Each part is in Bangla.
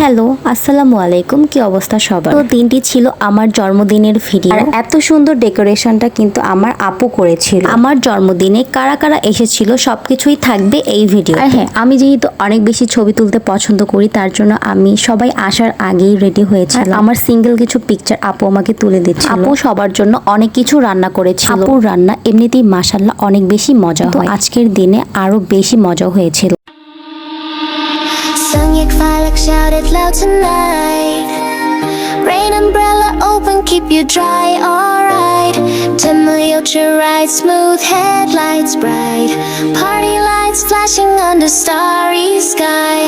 হ্যালো, আসসালামু আলাইকুম। কি অবস্থা সবার? তো দিনটি ছিল আমার জন্মদিনের ভিডিও। আর এত সুন্দর ডেকোরেশনটা কিন্তু আমার আপু করেছিল। আমার জন্মদিনে কারা কারা এসেছিল সবকিছুই থাকবে এই ভিডিও আর হ্যাঁ আমি যেহেতু অনেক বেশি ছবি তুলতে পছন্দ করি, তার জন্য আমি সবাই আসার আগেই রেডি হয়েছিল আমার সিঙ্গেল কিছু পিকচার আপু আমাকে তুলে দিচ্ছে আপু সবার জন্য অনেক কিছু রান্না করেছিল। আপুর রান্না এমনিতেই মাসাল্লাহ অনেক বেশি মজা হয়। আজকের দিনে আরও বেশি মজা হয়েছিল। Sung your like shout it loud tonight. Rain umbrella open, keep you dry, alright. Temple ride, smooth headlights bright. Party lights flashing under starry sky.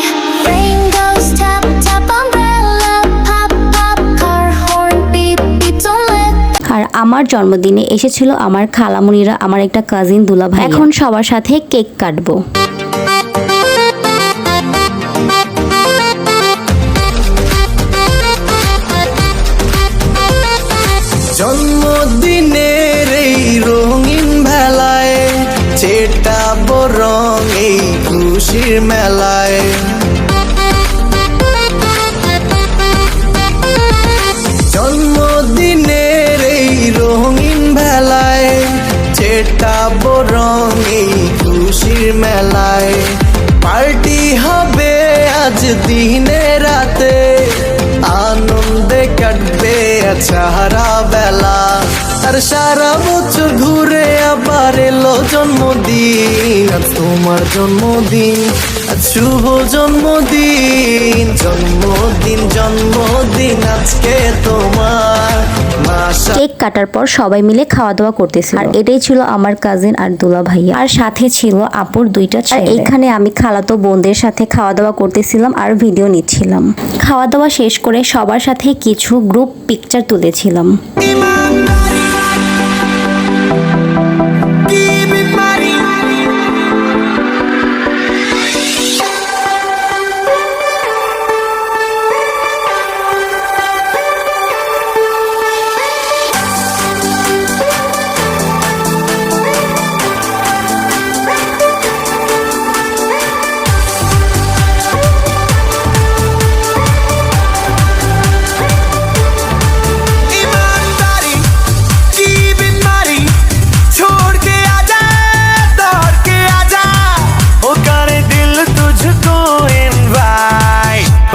Rain goes tap tap umbrella, pop pop car horn beep beep. Don't let আর আমার জন্মদিনে এসেছিল আমার খালামুনিরা আমার একটা কাজিন দুলা ভাই এখন সবার সাথে কেক কাটবো বরং এই খুশির মেলায়। জন্মদিনের এই রঙিন ভেলায় চেটা বরং এই খুশির মেলায়। পার্টি হবে আজ দিনে রাতে, আনন্দে কাটবে সারা বেলা। আর সারা বছর ঘুরে আবার এলো জন্মদিন। আজ তোমার জন্মদিন আজ শুভ জন্মদিন জন্মদিন জন্মদিন আজকে তোমার। কেক কাটার পর সবাই মিলে খাওয়া দাওয়া করতেছিল। আর এটাই ছিল আমার কাজিন আর দুলা ভাইয়া। আর সাথে ছিল আপুর দুইটা ছেলে। এইখানে আমি খালাতো বোনদের সাথে খাওয়া দাওয়া করতেছিলাম আর ভিডিও নিচ্ছিলাম। খাওয়া দাওয়া শেষ করে সবার সাথে কিছু গ্রুপ পিকচার তুলেছিলাম।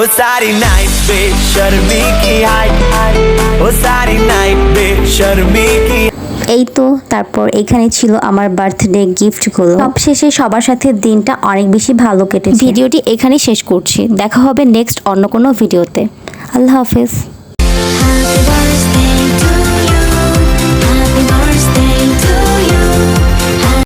वो सारी नाइट पे शर्मी की हाइट वो सारी नाइट पे शर्मी की এই তো তারপর এখানে ছিল আমার বার্থডে গিফটগুলো সবশেষে সবার সাথে দিনটা অনেক বেশি ভালো কেটেছে ভিডিওটি এখানেই শেষ করছি দেখা হবে নেক্সট অন্য কোনো ভিডিওতে আল্লাহ হাফেজ happy